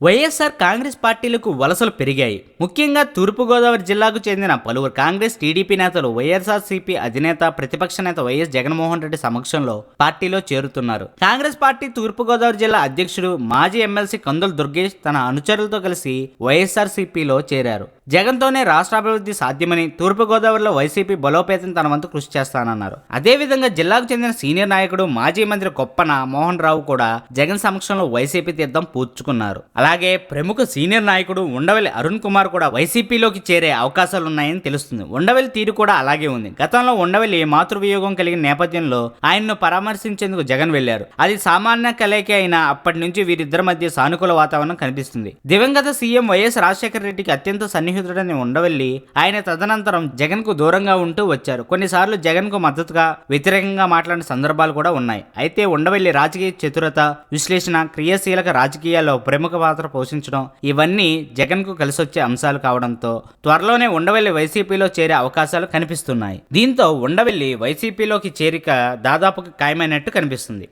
వైఎస్ఆర్ కాంగ్రెస్ పార్టీలకు వలసలు పెరిగాయి. ముఖ్యంగా తూర్పుగోదావరి జిల్లాకు చెందిన పలువురు కాంగ్రెస్ టీడీపీ నేతలు వైఎస్ఆర్సీపీ అధినేత ప్రతిపక్ష నేత వైఎస్ జగన్మోహన్ రెడ్డి సమక్షంలో పార్టీలో చేరుతున్నారు. కాంగ్రెస్ పార్టీ తూర్పుగోదావరి జిల్లా అధ్యక్షుడు మాజీ ఎమ్మెల్సీ కందుల దుర్గేష్ తన అనుచరులతో కలిసి వైఎస్ఆర్సీపీలో చేరారు. జగన్తోనే రాష్ట్రాభివృద్ధి సాధ్యమని తూర్పుగోదావరిలో వైసీపీ బలోపేతం తన వంతు కృషి చేస్తానన్నారు. అదేవిధంగా జిల్లాకు చెందిన సీనియర్ నాయకుడు మాజీ మంత్రి కొప్పన మోహన్ రావు కూడా జగన్ సమక్షంలో వైసీపీ తీర్థం పూడ్చుకున్నారు. అలాగే ప్రముఖ సీనియర్ నాయకుడు ఉండవల్లి అరుణ్ కుమార్ కూడా వైసీపీలోకి చేరే అవకాశాలున్నాయని తెలుస్తుంది. ఉండవల్లి తీరు కూడా అలాగే ఉంది. గతంలో ఉండవల్లి మాతృవియోగం కలిగిన నేపథ్యంలో ఆయన్ను పరామర్శించేందుకు జగన్ వెళ్ళారు అది సామాన్య కలయిక అయినా అప్పటి నుంచి వీరిద్దరి మధ్య సానుకూల వాతావరణం కనిపిస్తుంది. దివంగత సీఎం వైఎస్ రాజశేఖర రెడ్డికి అత్యంత స్నేహితుడని ఉండవల్లి ఆయన తదనంతరం జగన్కు దూరంగా ఉంటూ వచ్చారు. కొన్నిసార్లు జగన్కు మద్దతుగా వ్యతిరేకంగా మాట్లాడిన సందర్భాలు కూడా ఉన్నాయి. అయితే ఉండవల్లి రాజకీయ చతురత విశ్లేషణ క్రియాశీలక రాజకీయాల్లో ప్రముఖ పాత్ర పోషించడం ఇవన్నీ జగన్కు కలిసొచ్చే అంశాలు కావడంతో త్వరలోనే ఉండవల్లి వైసీపీలో చేరే అవకాశాలు కనిపిస్తున్నాయి. దీంతో ఉండవల్లి వైసీపీలోకి చేరిక దాదాపుగా ఖాయమైనట్టు కనిపిస్తుంది.